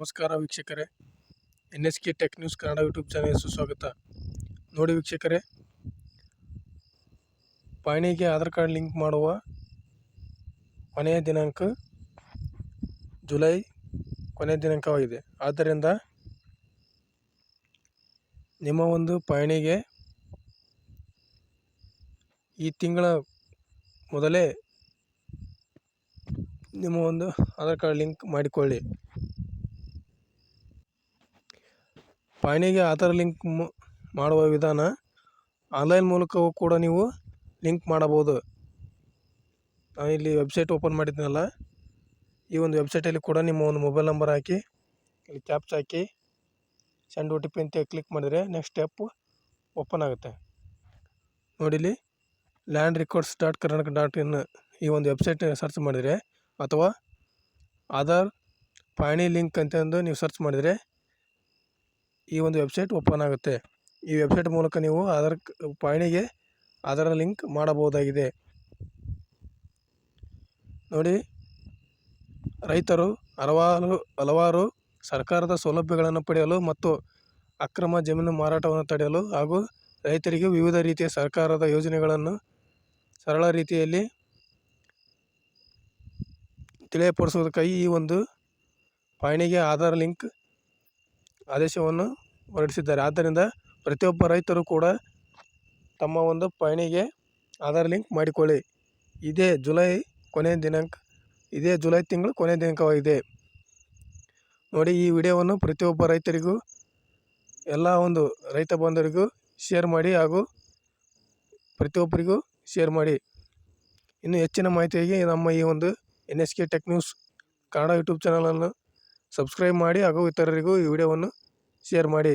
ನಮಸ್ಕಾರ ವೀಕ್ಷಕರೇ. N S K tech news Kannada YouTube channel ಸುಸ್ವಾಗತ ನೋಡಿ ವೀಕ್ಷಕರೇ, ಪಹಣಿಗೆ ಆಧಾರ್ ಕಾರ್ಡ್ ಲಿಂಕ್ ಮಾಡುವ ಕೊನೆಯ ದಿನಾಂಕ ಜುಲೈ ಕೊನೆಯ ದಿನಾಂಕವಾಗಿದೆ. ಆದ್ದರಿಂದ ನಿಮ್ಮ ಒಂದು ಪಹಣಿಗೆ ಈ ತಿಂಗಳ ಮೊದಲೇ ನಿಮ್ಮ ಒಂದು ಆಧಾರ್ ಕಾರ್ಡ್ ಲಿಂಕ್ ಮಾಡಿಕೊಳ್ಳಿ. ಪಹಣಿಗೆ ಆಧಾರ್ ಲಿಂಕ್ ಮಾಡುವ ವಿಧಾನ ಆನ್ಲೈನ್ ಮೂಲಕವೂ ಕೂಡ ನೀವು ಲಿಂಕ್ ಮಾಡಬಹುದು ನಾನು ಇಲ್ಲಿ ವೆಬ್ಸೈಟ್ ಓಪನ್ ಮಾಡಿದ್ದೀನಲ್ಲ ಈ ಒಂದು ವೆಬ್ಸೈಟಲ್ಲಿ ಕೂಡ ನಿಮ್ಮ ಒಂದು ಮೊಬೈಲ್ ನಂಬರ್ ಹಾಕಿ, ಇಲ್ಲಿ ಕ್ಯಾಪ್ಚ್ ಹಾಕಿ, ಸೆಂಡ್ ಒ ಟಿ ಪಿ ಅಂತ ಕ್ಲಿಕ್ ಮಾಡಿದರೆ ನೆಕ್ಸ್ಟ್ ಸ್ಟೆಪ್ ಓಪನ್ ಆಗುತ್ತೆ. ನೋಡಿಲಿ land records dot Karnataka dot in ಈ ಒಂದು ವೆಬ್ಸೈಟ್ ಸರ್ಚ್ ಮಾಡಿದರೆ, ಅಥವಾ ಆಧಾರ್ ಪಹಣಿ ಲಿಂಕ್ ಅಂತಂದು ನೀವು ಸರ್ಚ್ ಮಾಡಿದರೆ ಈ ಒಂದು ವೆಬ್ಸೈಟ್ ಓಪನ್ ಆಗುತ್ತೆ. ಈ ವೆಬ್ಸೈಟ್ ಮೂಲಕ ನೀವು ಆಧಾರ್ ಪಾಯಣಿಗೆ ಆಧಾರ ಲಿಂಕ್ ಮಾಡಬಹುದಾಗಿದೆ. ನೋಡಿ, ರೈತರು ಹಲವಾರು ಹಲವಾರು ಸರ್ಕಾರದ ಸೌಲಭ್ಯಗಳನ್ನು ಪಡೆಯಲು ಮತ್ತು ಅಕ್ರಮ ಜಮೀನು ಮಾರಾಟವನ್ನು ತಡೆಯಲು ಹಾಗೂ ರೈತರಿಗೆ ವಿವಿಧ ರೀತಿಯ ಸರ್ಕಾರದ ಯೋಜನೆಗಳನ್ನು ಸರಳ ರೀತಿಯಲ್ಲಿ ತಿಳಿಯಪಡಿಸೋದಕ್ಕಾಗಿ ಈ ಒಂದು ಪಾಯಣಿಗೆ ಆಧಾರ್ ಲಿಂಕ್ ಆದೇಶವನ್ನು ಹೊರಡಿಸಿದ್ದಾರೆ. ಆದ್ದರಿಂದ ಪ್ರತಿಯೊಬ್ಬ ರೈತರು ಕೂಡ ತಮ್ಮ ಒಂದು ಪಯಣಿಗೆ ಆಧಾರ್ ಲಿಂಕ್ ಮಾಡಿಕೊಳ್ಳಿ. ಇದೇ ಜುಲೈ ಕೊನೆಯ ದಿನಾಂಕ, ಇದೇ ಜುಲೈ ತಿಂಗಳು ಕೊನೆಯ ದಿನಾಂಕವಾಗಿದೆ. ನೋಡಿ, ಈ ವಿಡಿಯೋವನ್ನು ಪ್ರತಿಯೊಬ್ಬ ರೈತರಿಗೂ, ಎಲ್ಲ ಒಂದು ರೈತ ಬಂಧುರಿಗೂ ಶೇರ್ ಮಾಡಿ ಹಾಗೂ ಪ್ರತಿಯೊಬ್ಬರಿಗೂ ಶೇರ್ ಮಾಡಿ. ಇನ್ನು ಹೆಚ್ಚಿನ ಮಾಹಿತಿಯಾಗಿ ನಮ್ಮ ಈ ಒಂದು N S K tech news Kannada YouTube ಚಾನಲನ್ನು ಸಬ್ಸ್ಕ್ರೈಬ್ ಮಾಡಿ ಹಾಗೂ ಇತರರಿಗೂ ಈ ವಿಡಿಯೋವನ್ನು ಶೇರ್ ಮಾಡಿ.